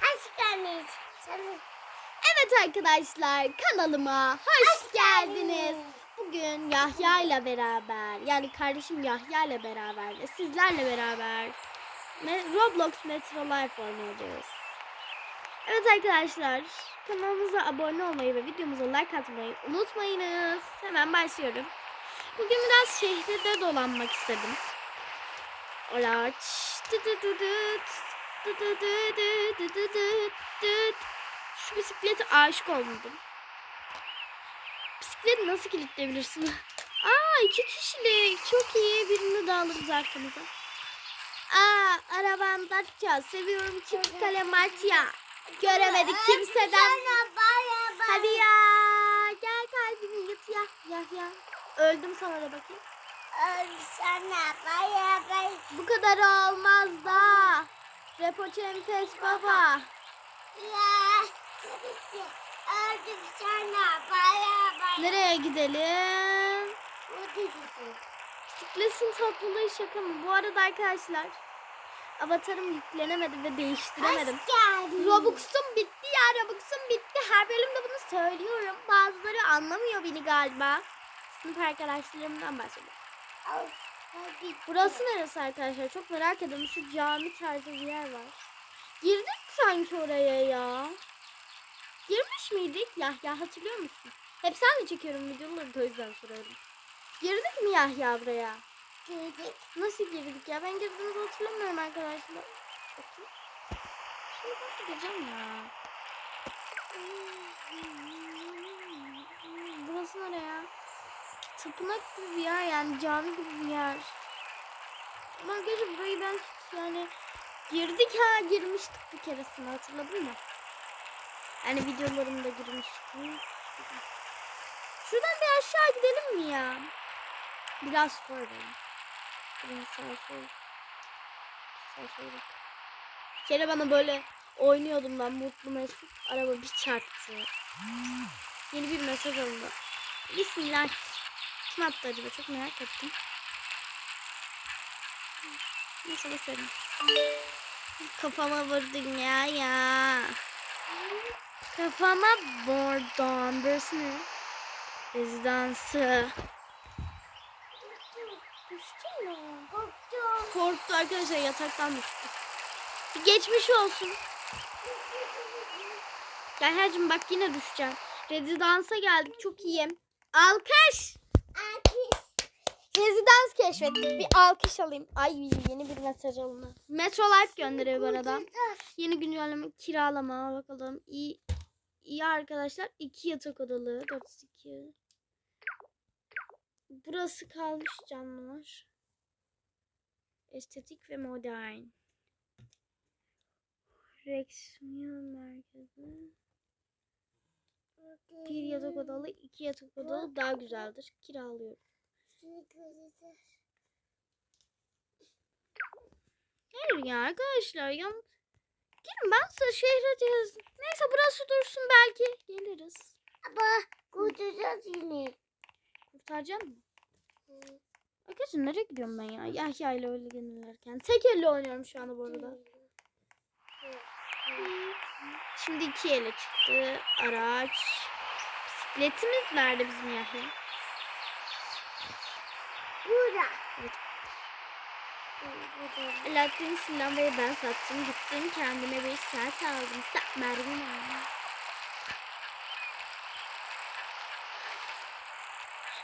Hoş geldiniz. Canım. Evet arkadaşlar kanalıma hoş, geldiniz. Bugün Yahya ile beraber yani kardeşim Yahya ile beraber ve sizlerle beraber Roblox Metro Life oynayacağız. Evet arkadaşlar kanalımıza abone olmayı ve videomuza like atmayı unutmayınız. Hemen başlıyorum. Bugün biraz şehirde dolanmak istedim. Araç. Şu bisiklete aşık oldum. Bisikleti nasıl kilitleyebilirsin? Aa iki kişilik. Çok iyi. Birini de alırız arkamıza. Aa arabam Dacia. Seviyorum çift kalem Matia. Göremedik kimseden. Hadi ya. Gel kalbimi yut ya. Ya ya. Öldüm sana da bakayım. Sana merhaba. Bu kadar olmaz da. Repo Çempes baba. Ya. Öldüm sana merhaba. Nereye gidelim? Bisikletin topluluğu şaka mı? Bu arada arkadaşlar avatarım yüklenemedi ve değiştiremedim. Robux'um bitti ya Robux'um bitti. Her bölümde bunu söylüyorum. Bazıları anlamıyor beni galiba. Sınıf arkadaşlarımdan bahsediyorum. Burası neresi arkadaşlar? Çok merak ediyorum. Şu cami tarzı bir yer var. Girdik sanki oraya ya. Girmiş miydik? Yahya hatırlıyor musun? Hep senle çekiyorum videoları da o yüzden soruyorum. Girdik mi Yahya buraya? Girdik. Nasıl girdik ya? Ben girdiğimizi hatırlamıyorum arkadaşlar. Bakayım. Şunu nasıl gireceğim ya? Burası nereye? Tapınak gibi bir yer yani cami gibi bir yer. Ama arkadaşlar burayı ben yani girdik ha girmiştik bir keresinde hatırladın mı? Yani videolarımda girmiştim. Şuradan bir aşağı gidelim mi ya? Biraz spor edelim. Biraz sağ sol. Sağ. Bir kere bana böyle oynuyordum ben mutlu mesut. Araba bir çarptı. Yeni bir mesaj alındı. Bismillah. Kim attı acaba? Çok merak ettim. Neyse bakalım. Kafama vurdun ya ya. Kafama vurdun. Burası ne? Rezidansı. Düştün mü? Korktum. Korktu arkadaşlar yataktan düştü. Bir geçmiş olsun. Yahya'cığım bak yine düşeceğim. Rezidansa geldik çok iyi. Alkış. Alkış. Rezidans keşfettik. Bir alkış alayım. Ay yeni bir mesaj alındı. Metro Life gönderiyor bu arada. Yeni güncelleme kiralama bakalım. İyi, iyi arkadaşlar. iki yatak odalı. 402. Burası kalmış canlılar. Estetik ve modern. Reaksiyon merkezi. Bir yatak odalı, iki yatak odalı daha güzeldir. Kiralıyorum. Hayır ya arkadaşlar ya. Gelin ben size şehre gezdim. Neyse burası dursun belki. Geliriz. Baba kurtulacağız yine. Kurtaracağım mı? Arkadaşlar nereye gidiyorum ben ya? Yahya ile öyle gelirlerken. Tek elle oynuyorum şu anda bu arada. Şimdi iki ele çıktı. Araç. Bisikletimiz nerede bizim Yahya? Burada. Alaaddin Sinan'ı ben sattım. Gittim kendime bir saat aldım. Sa Mervin aldım.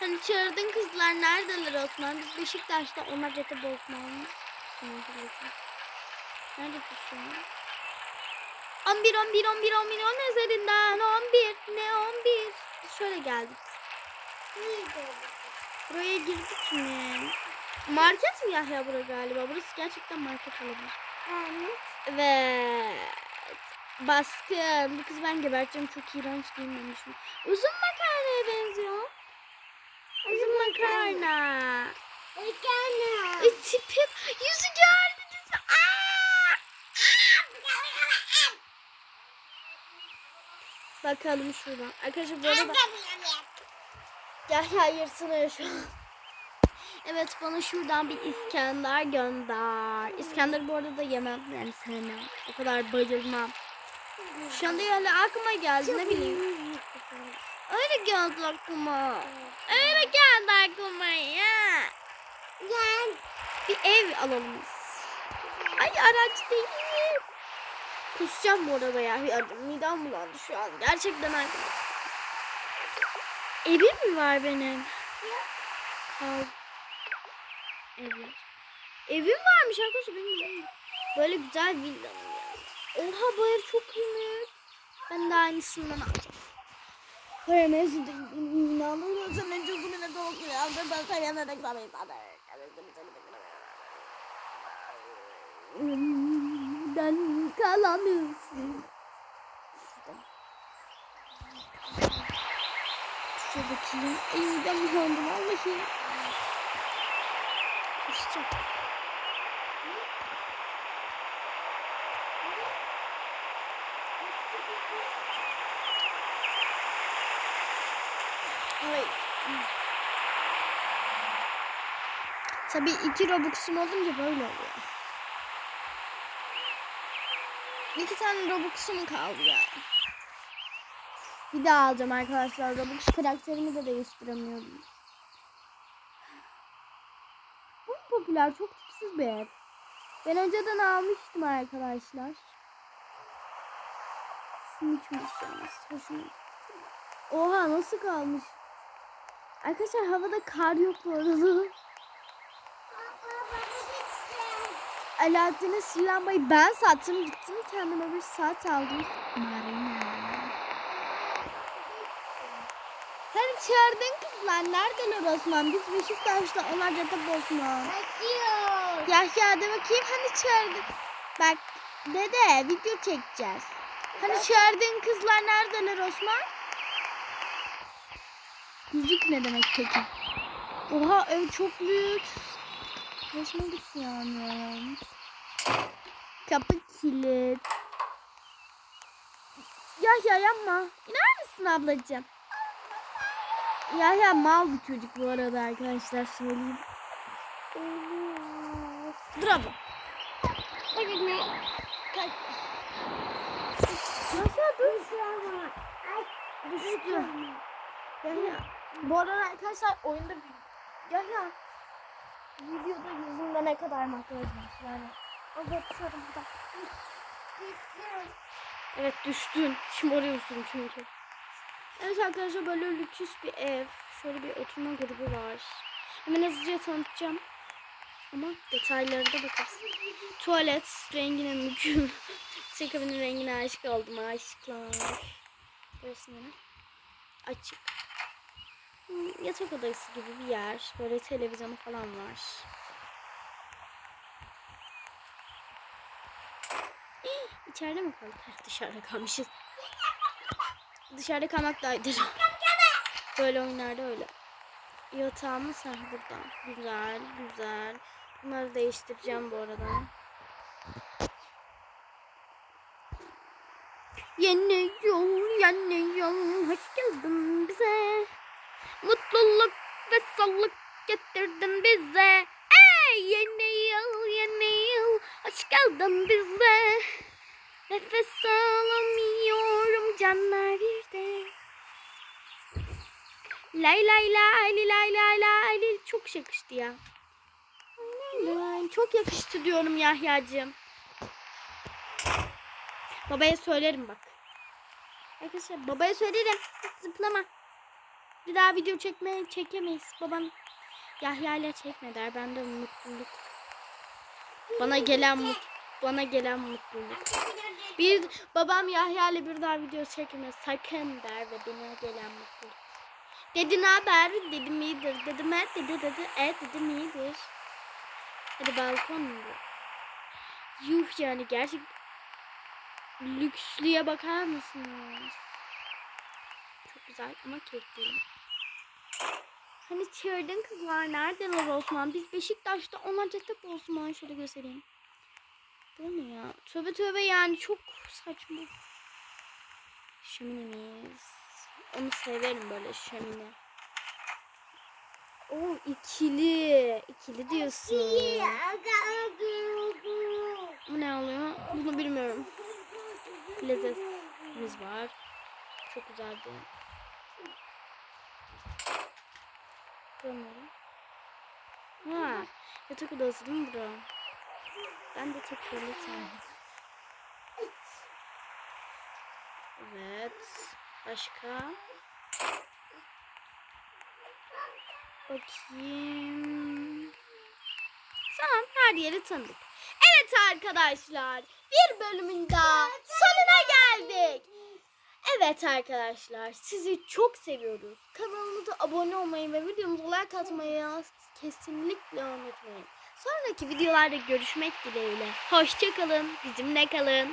Hani çağırdın kızlar neredeler Osman? Biz Beşiktaş'ta onlar Cete Bozman. Nerede pusuyor? 11 11 11 11 10 üzerinden 11 ne 11 Biz şöyle geldik. Buraya girdik mi? Market mi Yahya bura galiba? Burası gerçekten market olabilir. Evet. Evet. Baskın. Bu kız ben geberteceğim. Çok iğrenç giyinmemişim. Uzun makarnaya benziyor. Uzun makarna. Ekana. Ay, tipim. Yüzü gördünüz mü? Aa! Bakalım şuradan. Arkadaşlar bu arada Yahya yırtınıyor şu an. Evet bana şuradan bir İskender gönder. İskender bu arada yemem yani sevmem. O kadar bayılmam. Şu anda yani aklıma geldi ne bileyim. Öyle geldi aklıma. Öyle geldi aklıma ya. Gel. Bir ev alalım. Ay araç değil. Kusacağım bu arada ya midem bulandı şu an. Gerçekten arkadaşlar. Evim mi var benim? Kal. Evim. Evim varmış arkadaşlar benim evim. Böyle güzel villam ya. Oha bu ev çok iyiymiş. Ben de aynısından alacağım. Hayır mevzuda inanılmaz. Ben çok ne doğru ya. Ben sana yanına gitmem. Ben kalamıyorsun. Bakayım. Ay midem bulandı vallahi. Kusacağım. Ay. Tabii iki Robux'um olunca böyle oluyor. İki tane Robux'um kaldı ya. Bir daha alacağım arkadaşlar. Robux karakterimi de değiştiremiyorum. Bu popüler, çok tipsiz bir ev. Ben önceden almıştım arkadaşlar. Hiç hoşuma. Oha nasıl kalmış? Arkadaşlar havada kar yok bu arada. Alaaddin'e silahmayı ben sattım. Gittim kendime bir saat aldım. Marina. Hani çağırdın kızlar. Neredeler Osman? Biz Beşiktaş'ta onlar Cephe Osman. Kaçıyor. Yahya de bakayım hani çağırdın. Bak dede video çekeceğiz. Hani çağırdığın kızlar neredeler Osman? Yüzük ne demek peki? Oha ev çok büyük. Hoşuma gitti yani. Kapı kilit. Yahya yapma. İner misin ablacığım? Yahya mal bir çocuk bu arada arkadaşlar söyleyeyim. Dur abla. Bakın ne? Kaç. Yahya dur. Düştü. Yahya. Bu arada arkadaşlar oyunda Yahya. Videoda yüzünde ne kadar makyaj var yani. Evet sarımda. Düşüyor. Evet düştün. Şımarıyorsun çünkü. Evet arkadaşlar böyle lüks bir ev. Şöyle bir oturma grubu var. Hemen hızlıca tanıtacağım. Ama detaylara da bakarız. Tuvalet rengine mükemmel. Çekabinin rengine aşık oldum aşklar. Burası ne? Açık. Yatak odası gibi bir yer. Böyle televizyonu falan var. İçeride mi kaldık? Dışarıda kalmışız. Dışarıda kalmak daha iyidir. Böyle oyunlarda öyle. Yatağımız ha burada. Güzel, güzel. Bunları değiştireceğim bu arada. Yeni yol, yeni yol. Hoş geldin bize. Mutluluk ve sağlık getirdin bize. Ey yeni yıl, yeni yıl. Hoş geldin bize. Nefes alamıyorum canlar bir de. Lay lay lay lay lay lay lay. Çok yakıştı ya. Lay. Çok yakıştı diyorum Yahya'cığım. Babaya söylerim bak. Arkadaşlar babaya söylerim. Zıplama. Bir daha video çekmeye çekemeyiz. Babam Yahya ile çekme der. Ben de mutluluk. Bana gelen mut bana gelen mutluluk. Bir babam Yahya ile bir daha video çekme sakın der ve bana gelen mutluluk. Dedi ne haber? Dedim iyidir. Dedim evet dedi dedi. Evet dedim iyidir. Hadi balkon mu? Yuh yani gerçek lükslüye bakar mısınız? Çok güzel ama değil. Hani çığırdın kızlar nereden o Osman? Biz Beşiktaş'ta ona Cetep Osman şöyle göstereyim. Bu ne ya? Tövbe tövbe yani çok saçma. Şöminemiz. Onu severim böyle şömine. Oo ikili. İkili diyorsun. Bu ne oluyor? Bunu bilmiyorum. Lezzetimiz var. Çok güzeldi. Görmüyorum. Ha, yatak odası değil mi bura? Ben de tuvalet sandım. Evet. Başka? Bakayım. Tamam her yeri tanıdık. Evet arkadaşlar bir bölümün daha sonuna geldik. Evet arkadaşlar sizi çok seviyoruz. Kanalımıza abone olmayı ve videomuza like atmayı kesinlikle unutmayın. Sonraki videolarda görüşmek dileğiyle. Hoşçakalın. Bizimle kalın.